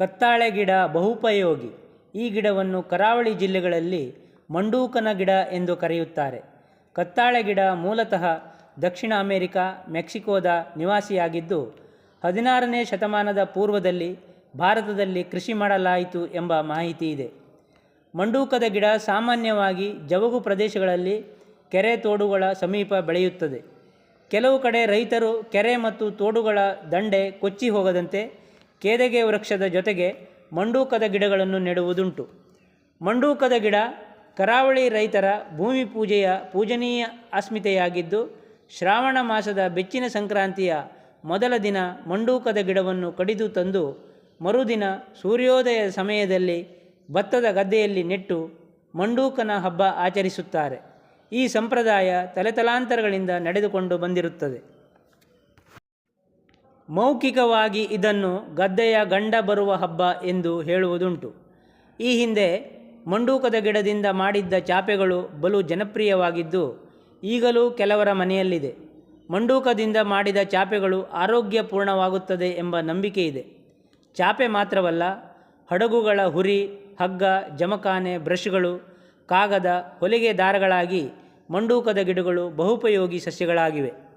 ಕತ್ತಾಳೆ ಗಿಡ ಬಹುಪಯೋಗಿ. ಈ ಗಿಡವನ್ನು ಕರಾವಳಿ ಜಿಲ್ಲೆಗಳಲ್ಲಿ ಮಂಡೂಕನ ಗಿಡ ಎಂದು ಕರೆಯುತ್ತಾರೆ. ಕತ್ತಾಳೆ ಗಿಡ ಮೂಲತಃ ದಕ್ಷಿಣ ಅಮೆರಿಕ, ಮೆಕ್ಸಿಕೋದ ನಿವಾಸಿಯಾಗಿದ್ದು, ಹದಿನಾರನೇ ಶತಮಾನದ ಪೂರ್ವದಲ್ಲಿ ಭಾರತದಲ್ಲಿ ಕೃಷಿ ಮಾಡಲಾಯಿತು ಎಂಬ ಮಾಹಿತಿ ಇದೆ. ಮಂಡೂಕದ ಗಿಡ ಸಾಮಾನ್ಯವಾಗಿ ಜವುಗು ಪ್ರದೇಶಗಳಲ್ಲಿ ಕೆರೆ ತೋಡುಗಳ ಸಮೀಪ ಬೆಳೆಯುತ್ತದೆ. ಕೆಲವು ಕಡೆ ರೈತರು ಕೆರೆ ಮತ್ತು ತೋಡುಗಳ ದಂಡೆ ಕೊಚ್ಚಿ ಹೋಗದಂತೆ ಕೇದಗೆ ವೃಕ್ಷದ ಜೊತೆಗೆ ಮಂಡೂಕದ ಗಿಡಗಳನ್ನು ನೆಡುವುದುಂಟು. ಮಂಡೂಕದ ಗಿಡ ಕರಾವಳಿ ರೈತರ ಭೂಮಿ ಪೂಜೆಯ ಪೂಜನೀಯ ಅಸ್ಮಿತೆಯಾಗಿದ್ದು, ಶ್ರಾವಣ ಮಾಸದ ಬೆಚ್ಚಿನ ಸಂಕ್ರಾಂತಿಯ ಮೊದಲ ದಿನ ಮಂಡೂಕದ ಗಿಡವನ್ನು ಕಡಿದು ತಂದು ಮರುದಿನ ಸೂರ್ಯೋದಯ ಸಮಯದಲ್ಲಿ ಭತ್ತದ ಗದ್ದೆಯಲ್ಲಿ ನೆಟ್ಟು ಮಂಡೂಕನ ಹಬ್ಬ ಆಚರಿಸುತ್ತಾರೆ. ಈ ಸಂಪ್ರದಾಯ ತಲೆತಲಾಂತರಗಳಿಂದ ನಡೆದುಕೊಂಡು ಬಂದಿರುತ್ತದೆ. ಮೌಖಿಕವಾಗಿ ಇದನ್ನು ಗದ್ದೆಯ ಗಂಡ ಬರುವ ಹಬ್ಬ ಎಂದು ಹೇಳುವುದುಂಟು. ಈ ಹಿಂದೆ ಮಂಡೂಕದ ಗಿಡದಿಂದ ಮಾಡಿದ್ದ ಚಾಪೆಗಳು ಬಲು ಜನಪ್ರಿಯವಾಗಿದ್ದು, ಈಗಲೂ ಕೆಲವರ ಮನೆಯಲ್ಲಿದೆ. ಮಂಡೂಕದಿಂದ ಮಾಡಿದ ಚಾಪೆಗಳು ಆರೋಗ್ಯಪೂರ್ಣವಾಗುತ್ತದೆ ಎಂಬ ನಂಬಿಕೆ ಇದೆ. ಚಾಪೆ ಮಾತ್ರವಲ್ಲ, ಹಡಗುಗಳ ಹುರಿ, ಹಗ್ಗ, ಜಮಖಾನೆ, ಬ್ರಷ್ಗಳು, ಕಾಗದ, ಹೊಲಿಗೆ ದಾರಗಳಾಗಿ ಮಂಡೂಕದ ಗಿಡಗಳು ಬಹುಪಯೋಗಿ ಸಸ್ಯಗಳಾಗಿವೆ.